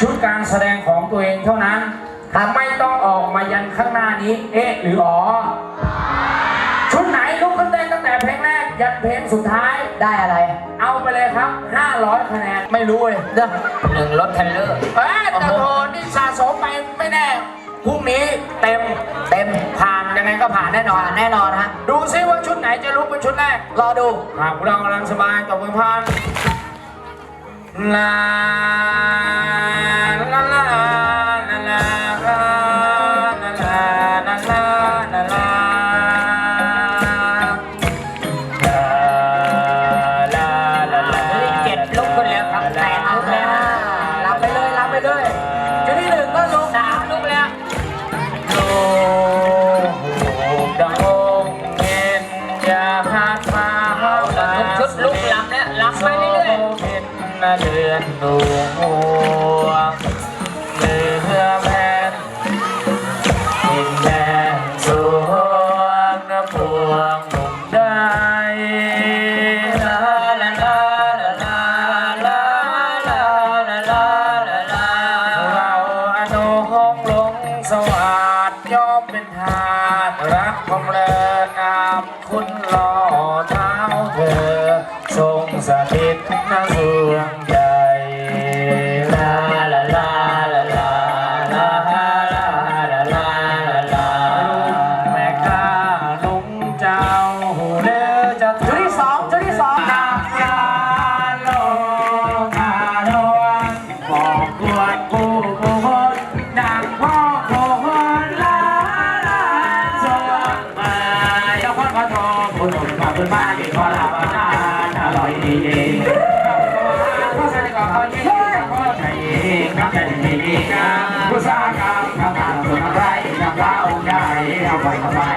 ชุดการแสดงของตัวเองเท่านั้นถ้าไม่ต้องออกมายันข้างหน้านี้ เอ๊ะหรืออ๋อ ชุดไหนลุกขึ้นเต้นตั้งแต่เพลงแรก ยันเพลงสุดท้าย ได้อะไร เอาไปเลยครับ 500 คะแนน ไม่รู้เลยเด้อหนึ่งรถเทลเลอร์เอ๊ะตะโทนนี่สะสมไปไม่แน่ พรุ่งนี้เต็ม เต็ม ผ่านยังไงก็ผ่านแน่นอน แน่นอนฮะ ดูซิว่าชุดไหนจะลุกเป็นชุดแรก รอดูหากเรากำลังสบายต่อมือพานลา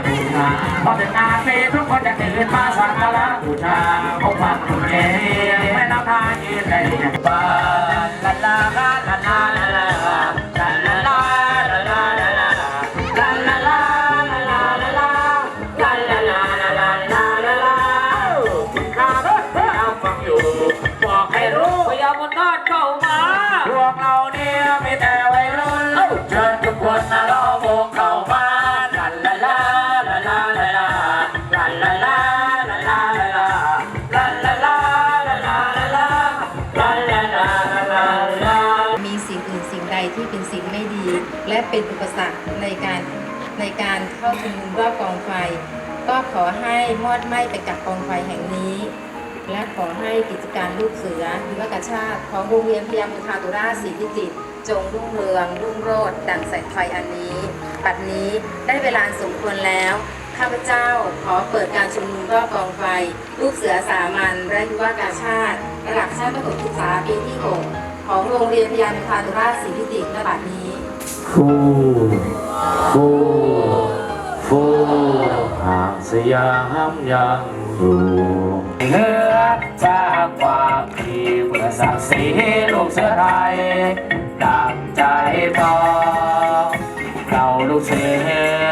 บูชาพอเดินาทีทุกคนจะตื่นมาสักการะบูชาองค์พระคุณเอ๋แม่น้ำพายืนใด้ยบ้า เป็นสิ่งไม่ดี และเป็นอุปสรรคในการในการเข้าชุมนุมรอบกองไฟ ก็ขอให้มอดไหม้ไปกับกองไฟแห่งนี้ และขอให้กิจการลูกเสือยุวกชาติ ของโรงเรียนพยามุทาตุราชศรีพิจิตรจงรุ่งเรือง รุ่งโรจน์ดังแสงไฟอันนี้ปัดนี้ได้เวลาสมควรแล้ว ข้าพเจ้าขอเปิดการชุมนุมรอบกองไฟ ลูกเสือสามัญและยุวกาชาติระดับชั้นประถมศึกษาปีที่ 6 ของโรงเรียนพยานุพานุราชศรีพิจิตรณบัดนี้ฟูฟูฟูหางสยามยังอยู่เหนือจากความที่เพื่อศักดิ์ศรีลูกเสือไทยดังใจพอเราลูกเสือ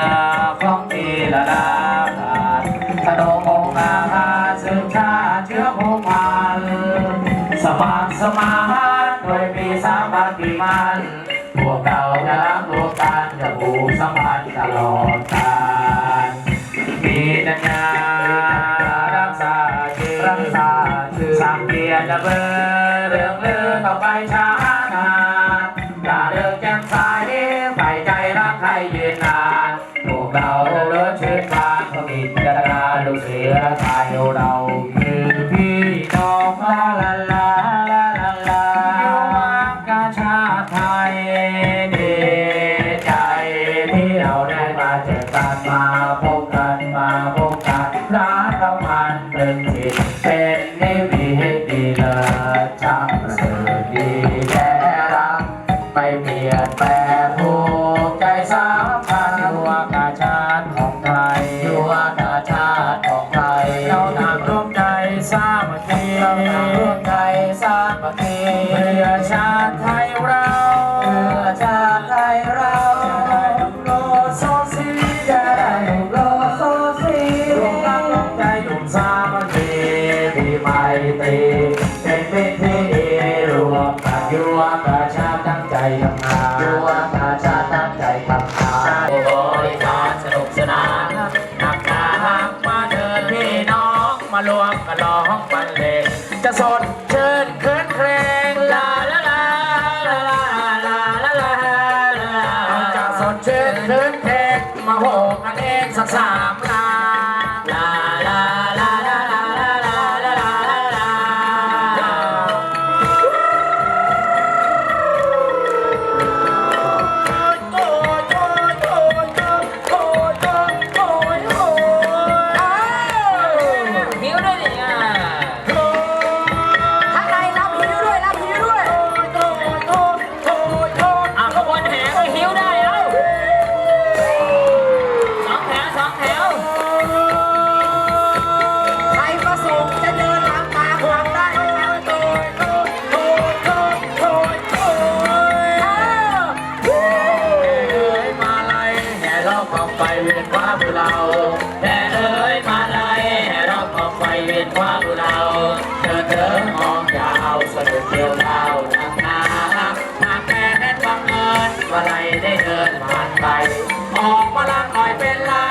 ของทีละดาขาดขนมองค์อาหารสืบชาเชื้อพงพันสมัครสมา ยมีสามัคคีมันพวกเราจะรักรวมกันจะผูกสัมพันธ์ตลอดกาลมีปัญญารักษาชื่อรักษาชื่อสร้างเกียรติจะเบอเวลัยได้เดินผ่านไป ออกมาลังหน่อยเป็นลา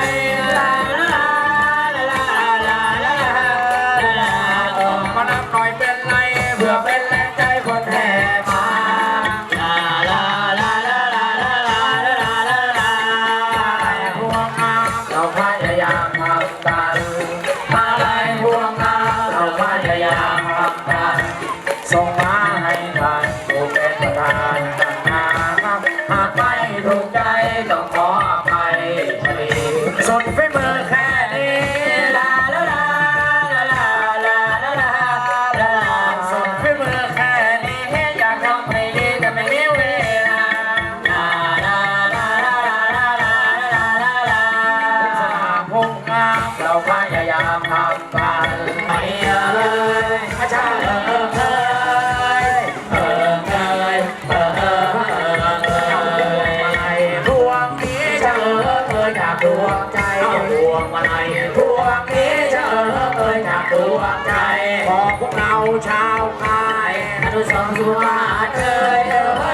you are the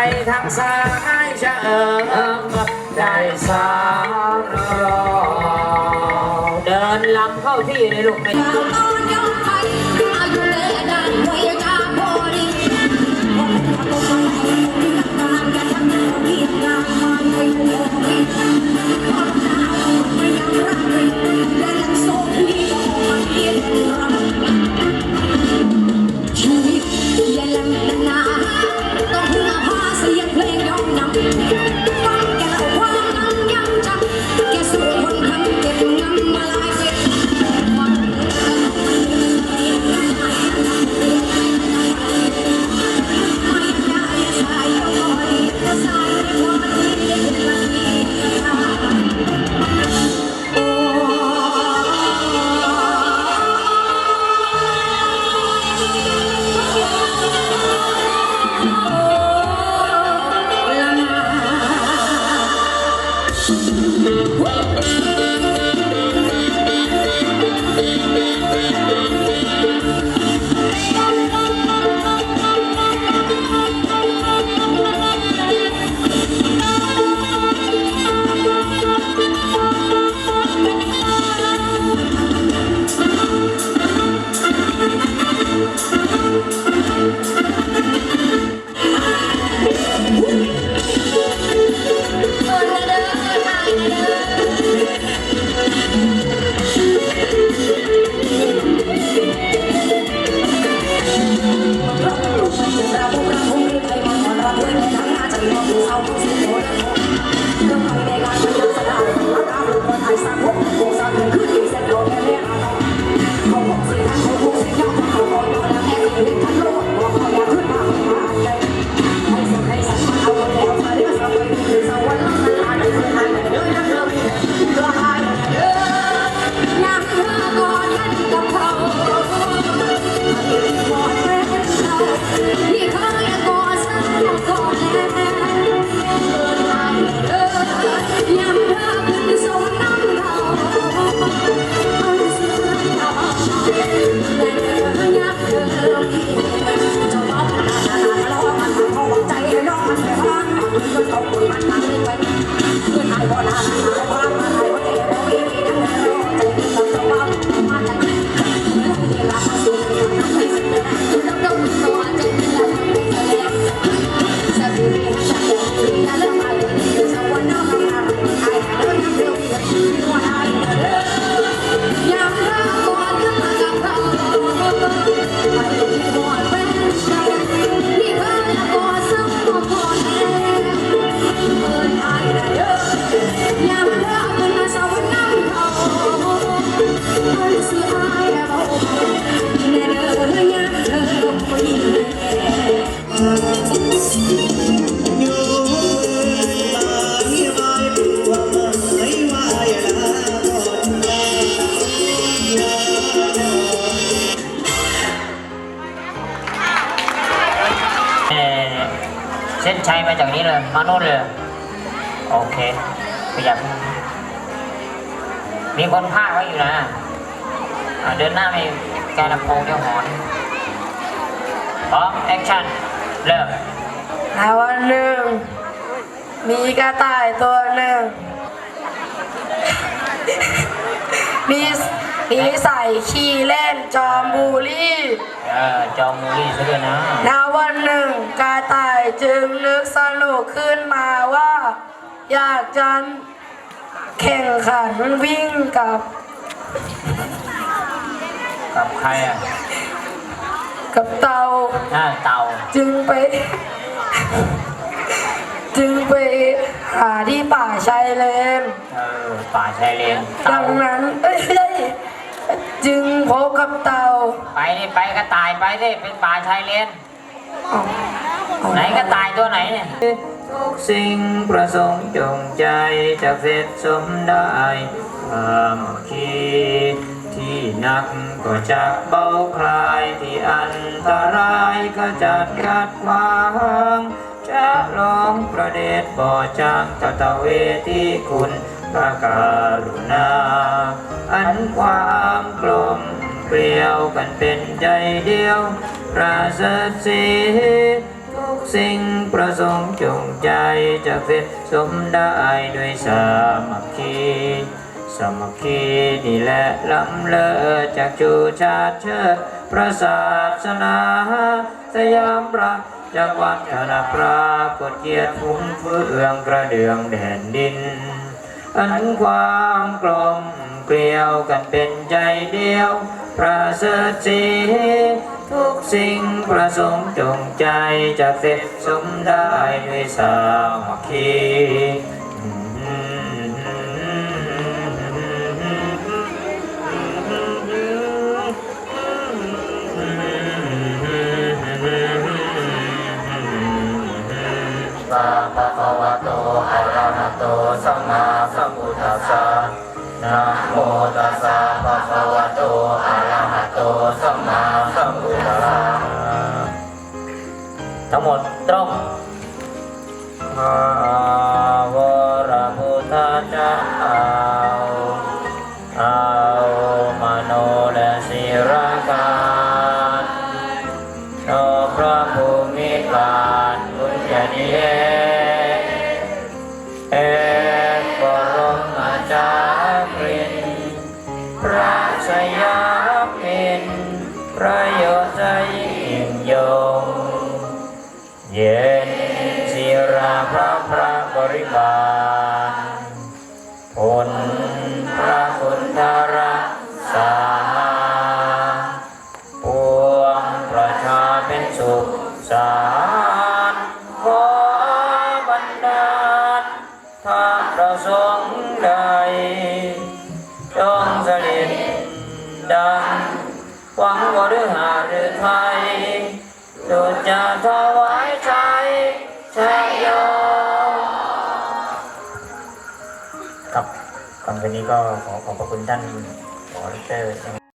ไปทางซ้ายเชิงได้สามรอเดินลำเข้าที่ในลูกไม่ มีคนพากไว้อยู่นะอะเดินหน้าไปแกลำโพงเดี๋ยวหอนพร้อมแอคชั่น เริ่มในวันหนึ่ง มีกระต่ายตัวหนึ่ง มีมีนิสัยขี้เล่นจอมบูลลี่เออจอมมูลี่ซะด้วยนะในวันหนึ่งกระต่ายจึงนึกสนุกขึ้นมาว่า อยากจะ แข่งขันวิ่งกับกับใครอะกับเต่าหน้าเต่าจึงไป จึงไปหาที่ป่าชายเลนเออป่าชายเลนดัเต่างนั้นเอ้ยไม่ใช่จึงพบกับเต่าไปดิไปกระต่ายไปดิเป็นป่าชายเลนอ๋ออ๋อไหนกระต่ายตัวไหนเนี่ย ทุกสิ่งประสงค์จงใจจะเสร็จสมได้ความคิดที่หนักก็จะเบาคลายที่อันตรายก็จะกัดวางจะลองประเดชบ่อจางตะตะเวที่คุณพระการุณา อันความกลมเกลียวกันเป็นใจเดียว ประเสริฐสี สิ่งประสงค์จงใจจะเป็นสมได้ด้วยสามัคคีสามัคคีนี่แหละล้ำเลิศจากจูชาติเชิดพระศาสนาสยามรักจากวัฒนปรากฏเกียรติพุ่งเฟืองกระเดืองแผ่นดิน อันความกลมเกลียวกันเป็นใจเดียวประเสริฐสี ทุกสิ่งประสงค์จงใจจะเสร็จสมได้ด้วยสามัคคีสาภะคะวะโตอะระหะโตสัมมาสัมพุทธัสสะนะโมตัสสะภะคะวะโตอะระหะโตสัมมา ทั้งหมด ครั